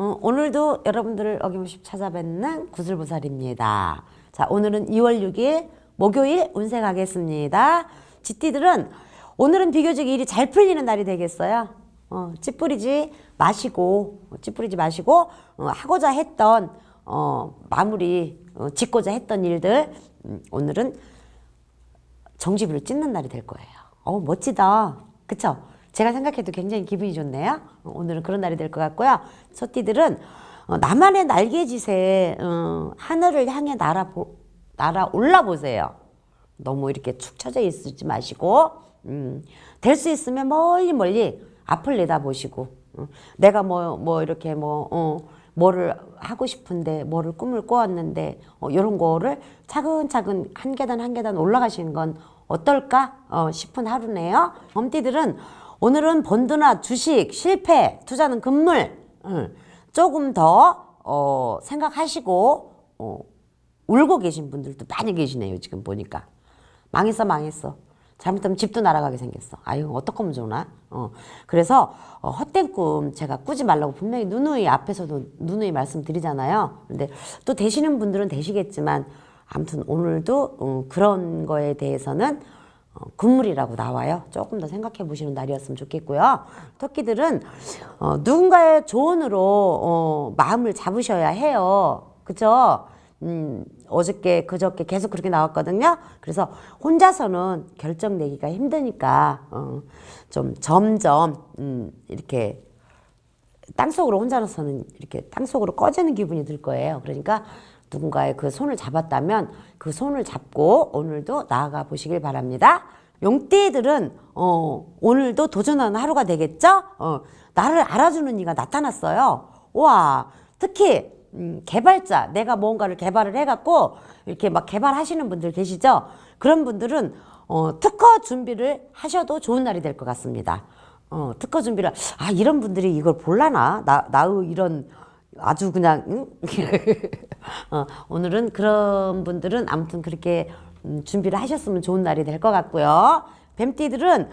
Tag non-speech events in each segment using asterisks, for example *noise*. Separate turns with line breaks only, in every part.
어, 오늘도 여러분들을 어김없이 찾아뵙는 구슬보살입니다. 자, 오늘은 2월 6일 목요일 운세 가겠습니다. 지띠들은 오늘은 비교적 일이 잘 풀리는 날이 되겠어요. 어, 찌푸리지 마시고, 어, 찌푸리지 마시고, 어, 하고자 했던, 어, 마무리, 어, 짓고자 했던 일들, 음, 오늘은 정지부를 찢는 날이 될 거예요. 어, 멋지다. 그쵸? 제가 생각해도 굉장히 기분이 좋네요. 어, 오늘은 그런 날이 될 것 같고요. 소띠들은 어, 나만의 날개짓에 어, 하늘을 향해 날아, 보, 날아 올라 보세요. 너무 이렇게 축 처져 있지 마시고, 음, 될 수 있으면 멀리 멀리 앞을 내다보시고, 어, 내가 뭐, 뭐 이렇게 뭐, 어, 뭐를 하고 싶은데, 뭐를 꿈을 꾸었는데, 어, 이런 거를 차근차근 한 계단 한 계단 올라가시는 건 어떨까 어, 싶은 하루네요. 범띠들은 오늘은 본드나 주식, 실패, 투자는 금물, 음, 조금 더 어, 생각하시고 어, 울고 계신 분들도 많이 계시네요. 지금 보니까 망했어, 망했어. 잘못하면 집도 날아가게 생겼어. 아유, 어떡 하면 좋나? 어. 그래서, 어, 헛된 꿈 제가 꾸지 말라고 분명히 누누이 앞에서도 누누이 말씀드리잖아요. 근데 또 되시는 분들은 되시겠지만, 아무튼 오늘도, 어, 그런 거에 대해서는 어, 금물이라고 나와요. 조금 더 생각해 보시는 날이었으면 좋겠고요. 토끼들은, 어, 누군가의 조언으로, 어, 마음을 잡으셔야 해요. 그죠? 음, 어저께, 그저께 계속 그렇게 나왔거든요. 그래서 혼자서는 결정 내기가 힘드니까, 어, 좀 점점, 음, 이렇게 땅속으로 혼자서는 이렇게 땅속으로 꺼지는 기분이 들 거예요. 그러니까 누군가의 그 손을 잡았다면 그 손을 잡고 오늘도 나아가 보시길 바랍니다. 용띠들은 어, 오늘도 도전하는 하루가 되겠죠? 어, 나를 알아주는 이가 나타났어요. 와, 특히 음, 개발자, 내가 뭔가를 개발을 해갖고 이렇게 막 개발하시는 분들 계시죠? 그런 분들은 어, 특허 준비를 하셔도 좋은 날이 될 것 같습니다. 어, 특허 준비를 아 이런 분들이 이걸 볼라나 나 나의 이런 아주 그냥 응? *laughs* 어, 오늘은 그런 분들은 아무튼 그렇게 음, 준비를 하셨으면 좋은 날이 될 것 같고요. 뱀띠들은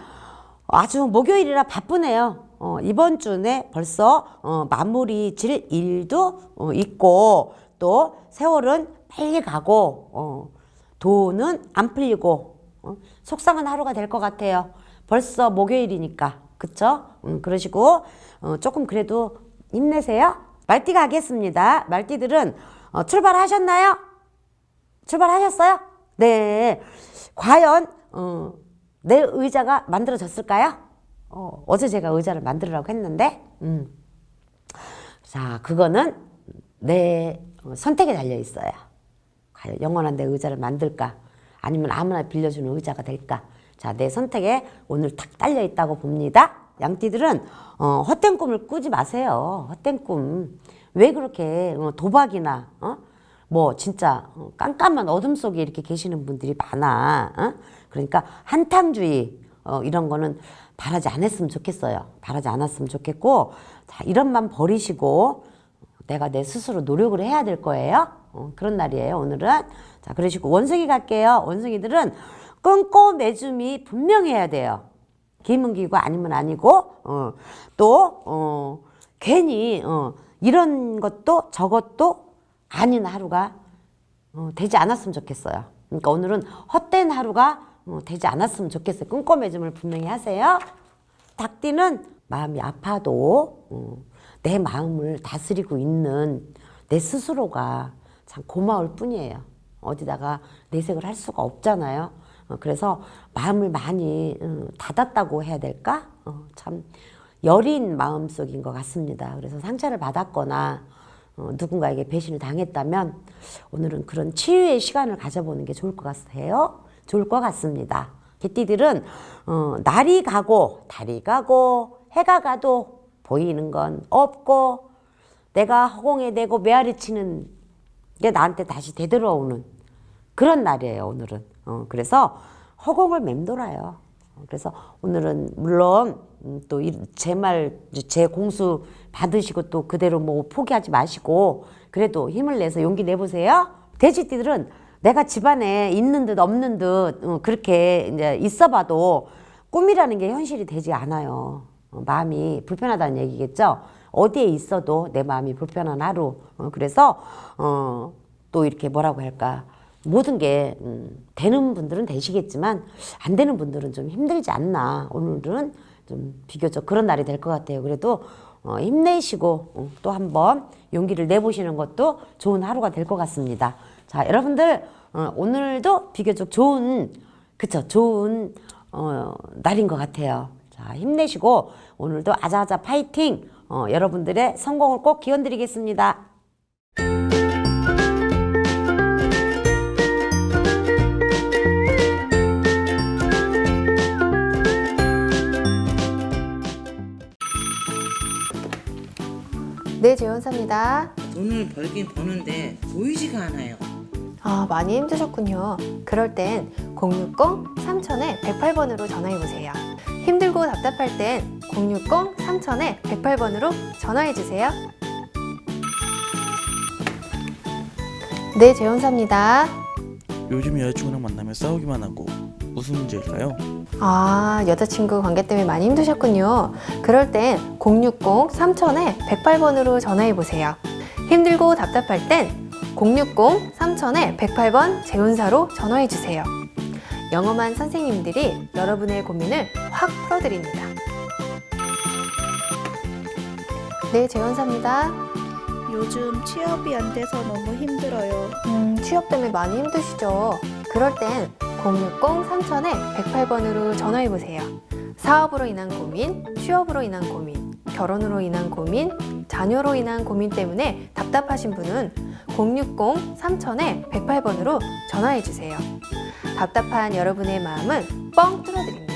아주 목요일이라 바쁘네요. 어, 이번 주에 벌써 어, 마무리 질 일도 어, 있고 또 세월은 빨리 가고 어, 돈은 안 풀리고 어, 속상한 하루가 될 것 같아요. 벌써 목요일이니까 그쵸? 음, 그러시고 어, 조금 그래도 힘내세요. 말띠 가겠습니다. 말띠들은 어, 출발하셨나요? 출발하셨어요? 네. 과연 어, 내 의자가 만들어졌을까요? 어, 어제 제가 의자를 만들으라고 했는데, 음. 자, 그거는 내 어, 선택에 달려 있어요. 과연 영원한 내 의자를 만들까? 아니면 아무나 빌려주는 의자가 될까? 자, 내 선택에 오늘 탁 딸려 있다고 봅니다. 양띠들은 어, 헛된 꿈을 꾸지 마세요. 헛된 꿈. 왜 그렇게 어, 도박이나 어? 뭐 진짜 어, 깜깜한 어둠 속에 이렇게 계시는 분들이 많아. 어? 그러니까 한탕주의 어, 이런 거는 바라지 않았으면 좋겠어요. 바라지 않았으면 좋겠고 자, 이런 만 버리시고 내가 내 스스로 노력을 해야 될 거예요. 어, 그런 날이에요. 오늘은 자 그러시고 원숭이 갈게요. 원숭이들은 끊고 매줌이 분명해야 돼요. 기문기고 아니면 아니고 어, 또 어, 괜히 어, 이런 것도 저것도 아닌 하루가 어, 되지 않았으면 좋겠어요. 그러니까 오늘은 헛된 하루가 어, 되지 않았으면 좋겠어요. 끈꼬매짐을 분명히 하세요. 닭띠는 마음이 아파도 어, 내 마음을 다스리고 있는 내 스스로가 참 고마울 뿐이에요. 어디다가 내색을 할 수가 없잖아요. 어, 그래서 마음을 많이 어, 닫았다고 해야 될까? 어, 참 여린 마음속인 것 같습니다. 그래서 상처를 받았거나 어, 누군가에게 배신을 당했다면 오늘은 그런 치유의 시간을 가져보는 게 좋을 것 같아요. 좋을 것 같습니다. 개띠들은 어, 날이 가고 달이 가고 해가 가도 보이는 건 없고 내가 허공에 대고 메아리 치는 게 나한테 다시 되돌아오는 그런 날이에요 오늘은. 어, 그래서 허공을 맴돌아요. 어, 그래서 오늘은 물론 음, 또제 말 제 공수 받으시고 또 그대로 뭐 포기하지 마시고 그래도 힘을 내서 용기 내보세요. 돼지띠들은 내가 집안에 있는 듯 없는 듯 어, 그렇게 이제 있어봐도 꿈이라는 게 현실이 되지 않아요. 어, 마음이 불편하다는 얘기겠죠. 어디에 있어도 내 마음이 불편한 하루. 어, 그래서 어, 또 이렇게 뭐라고 할까. 모든 게 음, 되는 분들은 되시겠지만 안 되는 분들은 좀 힘들지 않나. 오늘은 좀 비교적 그런 날이 될 것 같아요. 그래도 어, 힘내시고 어, 또 한번 용기를 내보시는 것도 좋은 하루가 될 것 같습니다. 자, 여러분들 어, 오늘도 비교적 좋은 그쵸 좋은 어, 날인 것 같아요. 자, 힘내시고 오늘도 아자아자 파이팅. 어, 여러분들의 성공을 꼭 기원드리겠습니다.
네, 재원사입니다.
돈을 벌긴 버는데 보이지가 않아요.
아, 많이 힘드셨군요. 그럴 땐 060 3000에 108번으로 전화해 보세요. 힘들고 답답할 땐 060 3000에 108번으로 전화해 주세요. 네, 재원사입니다.
요즘 여자친구랑 만나면 싸우기만 하고 무슨 문제일까요?
아, 여자친구 관계 때문에 많이 힘드셨군요. 그럴 땐 060 3000에 108번으로 전화해 보세요. 힘들고 답답할 땐 060 3000에 108번 재운사로 전화해 주세요. 영험한 선생님들이 여러분의 고민을 확 풀어드립니다. 네, 재원사입니다.
요즘 취업이 안 돼서 너무 힘들어요.
음, 취업 때문에 많이 힘드시죠? 그럴 땐 060 3000에 108번으로 전화해 보세요. 사업으로 인한 고민, 취업으로 인한 고민, 결혼으로 인한 고민, 자녀로 인한 고민 때문에 답답하신 분은 060 3000에 108번으로 전화해 주세요. 답답한 여러분의 마음은 뻥 뚫어드립니다.